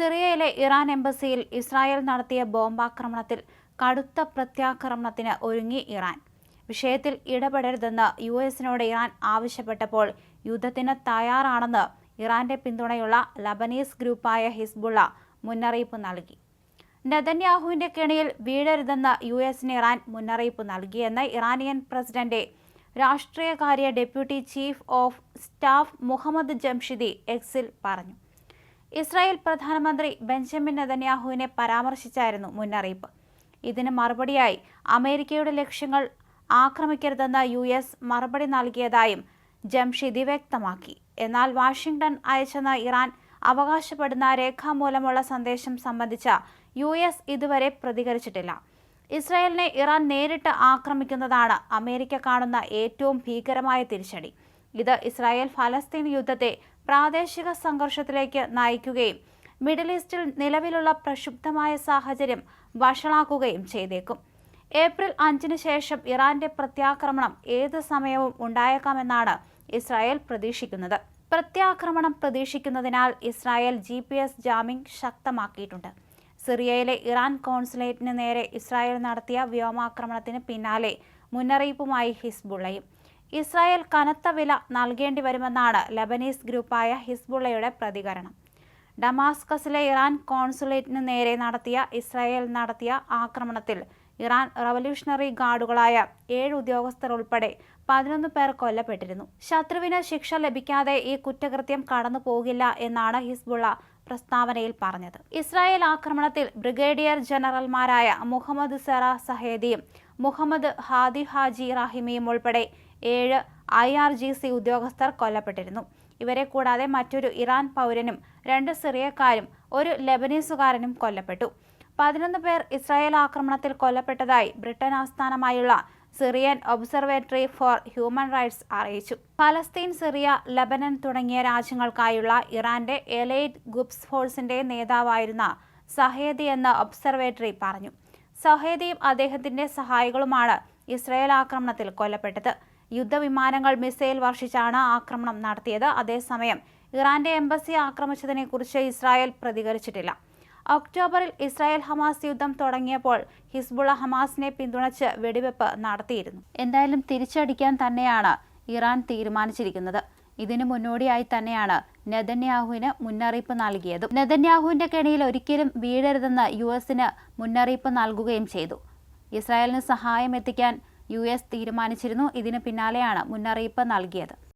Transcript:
സിറിയയിലെ Iran എംബസിയിൽ Israel നടത്തിയ ബോംബാക്രമണത്തിൽ കടുത്ത പ്രത്യാക്രമണത്തിന് ഒരുങ്ങി ഇറാൻ. വിഷയത്തിൽ ഇടപെടരുതെന്ന് യു എസിനോട് ഇറാൻ ആവശ്യപ്പെട്ടപ്പോൾ യുദ്ധത്തിന് തയ്യാറാണെന്ന് ഇറാന്റെ പിന്തുണയുള്ള ലബനീസ് ഗ്രൂപ്പായ ഹിസ്ബുള്ള മുന്നറിയിപ്പ് നൽകി. നെതന്യാഹുവിന്റെ കെണിയിൽ വീഴരുതെന്ന് യു എസിന് ഇറാൻ മുന്നറിയിപ്പ് നൽകിയെന്ന് Iranian president രാഷ്ട്രീയകാര്യ deputy chief of staff Mohammad Jamshidi എക്സിൽ പറഞ്ഞു. ഇസ്രായേൽ പ്രധാനമന്ത്രി ബെഞ്ചമിൻ നെതന്യാഹുവിനെ പരാമർശിച്ചായിരുന്നു മുന്നറിയിപ്പ്. ഇതിന് മറുപടിയായി അമേരിക്കയുടെ ലക്ഷ്യങ്ങൾ ആക്രമിക്കരുതെന്ന് യു എസ് മറുപടി നൽകിയതായും ജംഷിദി വ്യക്തമാക്കി. എന്നാൽ വാഷിംഗ്ടൺ അയച്ചെന്ന് ഇറാൻ അവകാശപ്പെടുന്ന രേഖാമൂലമുള്ള സന്ദേശം സംബന്ധിച്ച യു എസ് ഇതുവരെ പ്രതികരിച്ചിട്ടില്ല. ഇസ്രായേലിനെ ഇറാൻ നേരിട്ട് ആക്രമിക്കുന്നതാണ് അമേരിക്ക കാണുന്ന ഏറ്റവും ഭീകരമായ തിരിച്ചടി. ഇത് ഇസ്രായേൽ ഫലസ്തീൻ യുദ്ധത്തെ പ്രാദേശിക സംഘർഷത്തിലേക്ക് നയിക്കുകയും മിഡിൽ ഈസ്റ്റിൽ നിലവിലുള്ള പ്രക്ഷുബ്ധമായ സാഹചര്യം വഷളാക്കുകയും ചെയ്തേക്കും. ഏപ്രിൽ അഞ്ചിന് ശേഷം ഇറാന്റെ പ്രത്യാക്രമണം ഏത് സമയവും ഉണ്ടായേക്കാമെന്നാണ് ഇസ്രായേൽ പ്രതീക്ഷിക്കുന്നത്. പ്രത്യാക്രമണം പ്രതീക്ഷിക്കുന്നതിനാൽ Israel G P S jamming ശക്തമാക്കിയിട്ടുണ്ട്. സിറിയയിലെ ഇറാൻ കോൺസുലേറ്റിന് നേരെ ഇസ്രായേൽ നടത്തിയ വ്യോമാക്രമണത്തിന് പിന്നാലെ മുന്നറിയിപ്പുമായി ഹിസ്ബുള്ളയും ഇസ്രായേൽ കനത്ത വില നൽകേണ്ടി വരുമെന്നാണ് ലബനീസ് ഗ്രൂപ്പായ ഹിസ്ബുള്ളയുടെ പ്രതികരണം. ഡമാസ്കസിലെ ഇറാൻ കോൺസുലേറ്റിന് നേരെ നടത്തിയ ഇസ്രായേൽ നടത്തിയ ആക്രമണത്തിൽ ഇറാൻ റവല്യൂഷണറി ഗാർഡുകളായ ഏഴ് ഉദ്യോഗസ്ഥർ ഉൾപ്പെടെ പതിനൊന്ന് പേർ കൊല്ലപ്പെട്ടിരുന്നു. ശത്രുവിന് ശിക്ഷ ലഭിക്കാതെ ഈ കുറ്റകൃത്യം കടന്നു പോകില്ല എന്നാണ് ഹിസ്ബുള്ള പ്രസ്താവനയിൽ പറഞ്ഞത്. ഇസ്രായേൽ ആക്രമണത്തിൽ ബ്രിഗേഡിയർ ജനറൽമാരായ മുഹമ്മദ് സെറ സഹേദിയും മുഹമ്മദ് ഹാദി ഹാജി റാഹിമിയും ഉൾപ്പെടെ ഏഴ് ഐ ആർ ജി സി ഉദ്യോഗസ്ഥർ കൊല്ലപ്പെട്ടിരുന്നു. ഇവരെ കൂടാതെ മറ്റൊരു ഇറാൻ പൗരനും രണ്ട് സിറിയക്കാരും ഒരു ലെബനീസുകാരനും കൊല്ലപ്പെട്ടു. പതിനൊന്ന് പേർ ഇസ്രായേൽ ആക്രമണത്തിൽ കൊല്ലപ്പെട്ടതായി ബ്രിട്ടൻ ആസ്ഥാനമായുള്ള Syrian observatory for human rights അറിയിച്ചു. ഫലസ്തീൻ സിറിയ ലബനൻ തുടങ്ങിയ രാജ്യങ്ങൾക്കായുള്ള ഇറാന്റെ എലൈറ്റ് ഗുപ്സ് ഫോഴ്സിന്റെ നേതാവായിരുന്ന സഹേദി എന്ന ഒബ്സർവേറ്ററി പറഞ്ഞു. സഹേദിയും അദ്ദേഹത്തിന്റെ സഹായികളുമാണ് ഇസ്രായേൽ ആക്രമണത്തിൽ കൊല്ലപ്പെട്ടത്. യുദ്ധവിമാനങ്ങൾ മിസൈൽ വർഷിച്ചാണ് ആക്രമണം നടത്തിയത്. അതേസമയം ഇറാന്റെ എംബസി ആക്രമിച്ചതിനെക്കുറിച്ച് ഇസ്രായേൽ പ്രതികരിച്ചിട്ടില്ല. ഒക്ടോബറിൽ ഇസ്രായേൽ ഹമാസ് യുദ്ധം തുടങ്ങിയപ്പോൾ ഹിസ്ബുള ഹമാസിനെ പിന്തുണച്ച് വെടിവെപ്പ് നടത്തിയിരുന്നു. എന്തായാലും തിരിച്ചടിക്കാൻ തന്നെയാണ് ഇറാൻ തീരുമാനിച്ചിരിക്കുന്നത്. ഇതിനു മുന്നോടിയായി തന്നെയാണ് നെതന്യാഹുവിന് മുന്നറിയിപ്പ് നൽകിയത്. നെതന്യാഹുവിന്റെ കെണിയിൽ ഒരിക്കലും വീഴരുതെന്ന് യു എസിന് മുന്നറിയിപ്പ് നൽകുകയും ചെയ്തു. ഇസ്രായേലിന് സഹായം എത്തിക്കാൻ യു തീരുമാനിച്ചിരുന്നു. ഇതിന് പിന്നാലെയാണ് മുന്നറിയിപ്പ് നൽകിയത്.